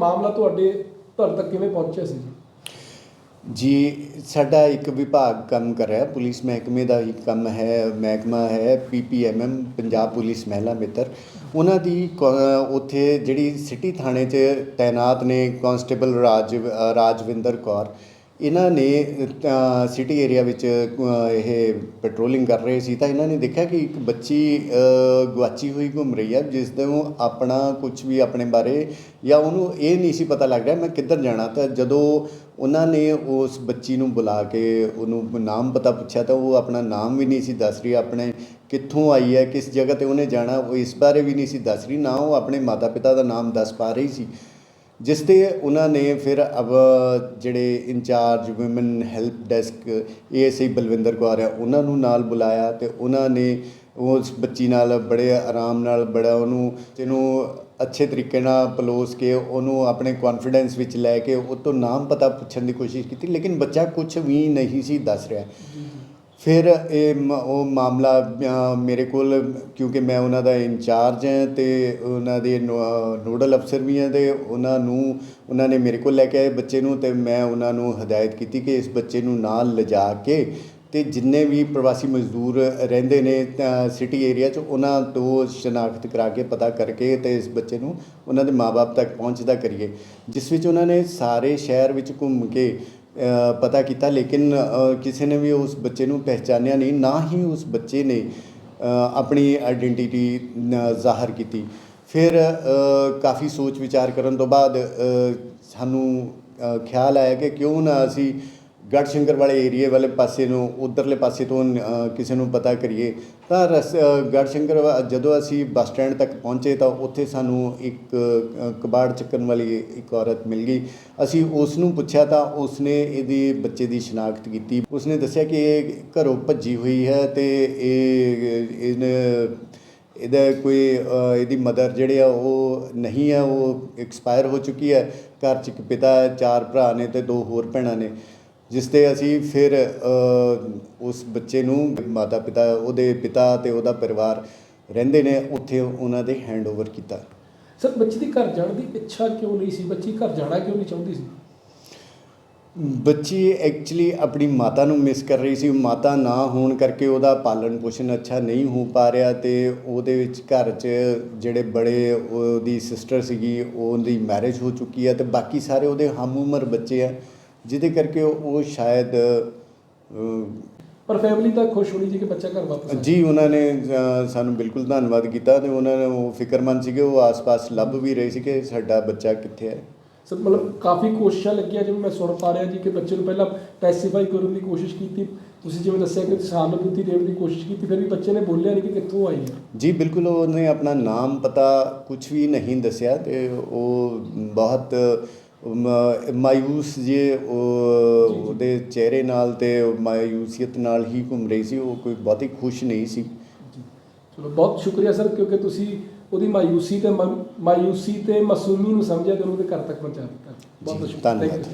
ਮਾਮਲਾ ਤੁਹਾਡੇ ਤੁਹਾਡੇ ਤੱਕ ਕਿਵੇਂ ਪਹੁੰਚਿਆ ਸੀ ਜੀ? ਜੀ, ਸਾਡਾ ਇੱਕ ਵਿਭਾਗ ਕੰਮ ਕਰ ਰਿਹਾ, ਪੁਲਿਸ ਮਹਿਕਮੇ ਦਾ ਹੀ ਕੰਮ ਹੈ, ਮਹਿਕਮਾ ਹੈ ਪੀਪੀਐਮਐਮ ਪੰਜਾਬ ਪੁਲਿਸ ਮਹਿਲਾ ਮਿੱਤਰ। ਉਹਨਾਂ ਦੀ ਕੌ- ਉੱਥੇ ਜਿਹੜੀ ਸਿਟੀ ਥਾਣੇ 'ਚ ਤਾਇਨਾਤ ਨੇ ਕਾਂਸਟੇਬਲ ਰਾਜ, ਰਾਜਵਿੰਦਰ ਕੌਰ। ਇਹਨਾਂ ਨੇ ਸਿਟੀ ਏਰੀਆ ਵਿੱਚ ਇਹ ਪੈਟਰੋਲਿੰਗ ਕਰ ਰਹੇ ਸੀ ਤਾਂ ਇਹਨਾਂ ਨੇ ਦੇਖਿਆ ਕਿ ਇੱਕ ਬੱਚੀ ਗੁਆਚੀ ਹੋਈ ਘੁੰਮ ਰਹੀ ਹੈ ਜਿਸ ਨੂੰ ਆਪਣਾ ਕੁਝ ਵੀ ਆਪਣੇ ਬਾਰੇ ਜਾਂ ਉਹਨੂੰ ਇਹ ਨਹੀਂ ਸੀ ਪਤਾ ਲੱਗ ਰਿਹਾ ਮੈਂ ਕਿੱਧਰ ਜਾਣਾ। ਤਾਂ ਜਦੋਂ ਉਹਨਾਂ ਨੇ ਉਸ ਬੱਚੀ ਨੂੰ ਬੁਲਾ ਕੇ ਉਹਨੂੰ ਨਾਮ ਪਤਾ ਪੁੱਛਿਆ ਤਾਂ ਉਹ ਆਪਣਾ ਨਾਮ ਵੀ ਨਹੀਂ ਸੀ ਦੱਸ ਰਹੀ, ਆਪਣੇ ਕਿੱਥੋਂ ਆਈ ਹੈ, ਕਿਸ ਜਗ੍ਹਾ ਤੇ ਉਹਨੇ ਜਾਣਾ, ਉਹ ਇਸ ਬਾਰੇ ਵੀ ਨਹੀਂ ਸੀ ਦੱਸ ਰਹੀ, ਨਾ ਉਹ ਆਪਣੇ ਮਾਤਾ ਪਿਤਾ ਦਾ ਨਾਮ ਦੱਸ ਪਾ ਰਹੀ ਸੀ। ਜਿਸ ਤੇ ਉਹਨਾਂ ਨੇ ਫਿਰ ਅਬ ਜਿਹੜੇ in charge women help desk ASI Balwinder Kaur ਹੈ ਉਹਨਾਂ ਨੂੰ ਨਾਲ ਬੁਲਾਇਆ ਅਤੇ ਉਹਨਾਂ ਨੇ ਉਸ ਬੱਚੀ ਨਾਲ ਬੜੇ ਆਰਾਮ ਨਾਲ ਬੜਾ ਉਹਨੂੰ ਜਿਹਨੂੰ ਅੱਛੇ ਤਰੀਕੇ ਨਾਲ ਪਲੋਸ ਕੇ ਉਹਨੂੰ ਆਪਣੇ ਕੌਨਫੀਡੈਂਸ ਵਿੱਚ ਲੈ ਕੇ ਉਹ ਤੋਂ ਨਾਮ ਪਤਾ ਪੁੱਛਣ ਦੀ ਕੋਸ਼ਿਸ਼ ਕੀਤੀ, ਲੇਕਿਨ ਬੱਚਾ ਕੁਝ ਵੀ ਨਹੀਂ ਸੀ ਦੱਸ ਰਿਹਾ। ਫਿਰ ਇਹ ਮ- ਉਹ ਮਾਮਲਾ ਮੇਰੇ ਕੋਲ, ਕਿਉਂਕਿ ਮੈਂ ਉਹਨਾਂ ਦਾ ਇੰਚਾਰਜ ਹੈ ਅਤੇ ਉਹਨਾਂ ਦੇ ਨੋ- ਨੋਡਲ ਅਫਸਰ ਵੀ ਹੈ ਅਤੇ ਉਹਨਾਂ ਨੂੰ, ਉਹਨਾਂ ਨੇ ਮੇਰੇ ਕੋਲ ਲੈ ਕੇ ਆਏ ਬੱਚੇ ਨੂੰ ਅਤੇ ਮੈਂ ਉਹਨਾਂ ਨੂੰ ਹਦਾਇਤ ਕੀਤੀ ਕਿ ਇਸ ਬੱਚੇ ਨੂੰ ਨਾਲ ਲਿਜਾ ਕੇ ਅਤੇ ਜਿੰਨੇ ਵੀ ਪ੍ਰਵਾਸੀ ਮਜ਼ਦੂਰ ਰਹਿੰਦੇ ਨੇ ਸਿਟੀ ਏਰੀਆ 'ਚ, ਉਹਨਾਂ ਤੋਂ ਸ਼ਨਾਖਤ ਕਰਾ ਕੇ ਪਤਾ ਕਰਕੇ ਅਤੇ ਇਸ ਬੱਚੇ ਨੂੰ ਉਹਨਾਂ ਦੇ ਮਾਪੇ ਤੱਕ ਪਹੁੰਚਦਾ ਕਰੀਏ। ਜਿਸ ਵਿੱਚ ਉਹਨਾਂ ਨੇ ਸਾਰੇ ਸ਼ਹਿਰ ਵਿੱਚ ਘੁੰਮ ਕੇ ਪਤਾ ਕੀਤਾ, ਲੇਕਿਨ ਕਿਸੇ ਨੇ ਵੀ ਉਸ ਬੱਚੇ ਨੂੰ ਪਹਿਚਾਨਿਆ ਨਹੀਂ, ਨਾ ਹੀ ਉਸ ਬੱਚੇ ਨੇ ਆਪਣੀ ਆਇਡੈਂਟੀਟੀ ਜ਼ਾਹਰ ਕੀਤੀ। ਫਿਰ ਕਾਫੀ ਸੋਚ ਵਿਚਾਰ ਕਰਨ ਤੋਂ ਬਾਅਦ ਸਾਨੂੰ ਖਿਆਲ ਆਇਆ ਕਿ ਕਿਉਂ ਨਾ ਅਸੀਂ ਗੜਸ਼ੰਕਰ ਵਾਲੇ ਏਰੀਏ ਵਾਲੇ ਪਾਸੇ ਨੂੰ ਉਧਰਲੇ ਪਾਸੇ ਤੋਂ ਕਿਸੇ ਨੂੰ ਪਤਾ ਕਰੀਏ ਤਾਂ ਰਸ ਅ, ਗੜਸ਼ੰਕਰ ਜਦੋਂ ਅਸੀਂ ਬੱਸ ਸਟੈਂਡ ਤੱਕ ਪਹੁੰਚੇ ਤਾਂ ਉੱਥੇ ਸਾਨੂੰ ਇੱਕ ਕਬਾੜ ਚੱਕਣ ਵਾਲੀ ਇੱਕ ਔਰਤ ਮਿਲ ਗਈ। ਅਸੀਂ ਉਸ ਨੂੰ ਪੁੱਛਿਆ ਤਾਂ ਉਸਨੇ ਇਹਦੀ ਬੱਚੇ ਦੀ ਸ਼ਨਾਖਤ ਕੀਤੀ। ਉਸਨੇ ਦੱਸਿਆ ਕਿ ਇਹ ਘਰੋਂ ਭੱਜੀ ਹੋਈ ਹੈ ਤੇ ਇਹ ਇਹਨੇ ਇਹਦਾ ਕੋਈ ਇਹਦੀ ਮਦਰ ਜਿਹੜੇ ਆ ਉਹ ਨਹੀਂ ਹੈ ਉਹ ਐਕਸਪਾਇਰ ਹੋ ਚੁੱਕੀ ਹੈ। ਘਰ 'ਚ ਇੱਕ ਪਿਤਾ ਹੈ ਚਾਰ ਭਰਾ ਨੇ ਤੇ ਦੋ ਹੋਰ ਭੈਣਾਂ ਨੇ। ਜਿਸ ਤੇ ਅਸੀਂ ਫਿਰ ਉਸ ਬੱਚੇ ਨੂੰ ਮਾਤਾ ਪਿਤਾ ਉਹਦੇ ਪਿਤਾ ਤੇ ਉਹਦਾ ਪਰਿਵਾਰ ਰਹਿੰਦੇ ਨੇ ਉੱਥੇ ਉਹਨਾਂ ਦੇ ਹੈਂਡਓਵਰ ਕੀਤਾ। ਸਰ ਬੱਚੀ ਦੀ ਘਰ ਜਾਣ ਦੀ ਇੱਛਾ ਕਿਉਂ ਨਹੀਂ ਸੀ? ਬੱਚੀ ਘਰ ਜਾਣਾ ਕਿਉਂ ਨਹੀਂ ਚਾਹੁੰਦੀ ਸੀ? ਬੱਚੀ ਐਕਚੁਅਲੀ ਆਪਣੀ ਮਾਤਾ ਨੂੰ ਮਿਸ ਕਰ ਰਹੀ ਸੀ। ਮਾਤਾ ਨਾ ਹੋਣ ਕਰਕੇ ਉਹਦਾ ਪਾਲਣ ਪੋਸ਼ਣ ਅੱਛਾ ਨਹੀਂ ਹੋ ਪਾ ਰਿਹਾ ਤੇ ਉਹਦੇ ਵਿੱਚ ਘਰ 'ਚ ਜਿਹੜੇ ਬੜੇ ਉਹਦੀ ਸਿਸਟਰ ਸੀਗੀ ਉਹਦੀ ਮੈਰਿਜ ਹੋ ਚੁੱਕੀ ਹੈ ਤੇ ਬਾਕੀ ਸਾਰੇ ਉਹਦੇ ਹਮ ਉਮਰ ਬੱਚੇ ਆ। ਜਿਹਦੇ ਕਰਕੇ ਉਹ ਸ਼ਾਇਦ ਪਰ ਫੈਮਿਲੀ ਤਾਂ ਖੁਸ਼ ਹੋਣੀ ਸੀ ਕਿ ਬੱਚਾ ਘਰ ਵਾਪਸ ਆਇਆ ਜੀ ਉਹਨਾਂ ਨੇ ਅ, ਸਾਨੂੰ ਬਿਲਕੁਲ ਧੰਨਵਾਦ ਕੀਤਾ ਤੇ ਉਹਨਾਂ ਨੇ ਉਹ ਫਿਕਰਮੰਦ ਸੀਗੇ ਉਹ ਆਸ-ਪਾਸ ਲੱਭ ਵੀ ਰਹੇ ਸੀ ਕਿ ਸਾਡਾ ਬੱਚਾ ਕਿੱਥੇ ਹੈ। ਸਰ ਮਤਲਬ ਕਾਫੀ ਕੋਸ਼ਿਸ਼ਾਂ ਲੱਗੀਆਂ ਜਿਵੇਂ ਮੈਂ ਸੁਣ ਪਾ ਰਿਹਾ ਜੀ ਕਿ ਬੱਚੇ ਨੂੰ ਪਹਿਲਾਂ ਪੈਸੀਫਾਈ ਕਰਨ ਦੀ ਕੋਸ਼ਿਸ਼ ਕੀਤੀ। ਤੁਸੀਂ ਜਿਵੇਂ ਦੱਸਿਆ ਕਿ ਸਹਾਨੁਭੂਤੀ ਦੇਣ ਦੀ ਕੋਸ਼ਿਸ਼ ਕੀਤੀ ਫਿਰ ਵੀ ਬੱਚੇ ਨੇ ਬੋਲਿਆ ਨਹੀਂ ਕਿ ਕਿੱਥੋਂ ਆਈ ਹੈ ਜੀ ਬਿਲਕੁਲ ਉਹਨੇ ਆਪਣਾ ਨਾਮ ਪਤਾ ਕੁਝ ਵੀ ਨਹੀਂ ਦੱਸਿਆ ਤੇ ਉਹ ਬਹੁਤ ਮਾਯੂਸ ਜੇ ਉਹ ਜੀ, ਜੀ। ਉਹਦੇ ਚਿਹਰੇ ਨਾਲ ਤੇ ਮਾਯੂਸੀਅਤ ਨਾਲ ਹੀ ਘੁੰਮ ਰਹੀ ਸੀ ਉਹ ਕੋਈ ਬਹੁਤੀ ਖੁਸ਼ ਨਹੀਂ ਸੀ ਚਲੋ ਬਹੁਤ ਸ਼ੁਕਰੀਆ ਸਰ ਕਿਉਂਕਿ ਤੁਸੀਂ ਉਹਦੀ ਮਾਯੂਸੀ ਤੇ ਮਾਯੂਸੀ ਤੇ ਮਾਸੂਮੀ ਨੂੰ ਸਮਝਿਆ ਤੇ ਉਹਨੂੰ ਦੇ ਘਰ ਤੱਕ ਪਹੁੰਚਾ ਦਿੱਤਾ ਬਹੁਤ ਬਹੁਤ ਧੰਨਵਾਦ.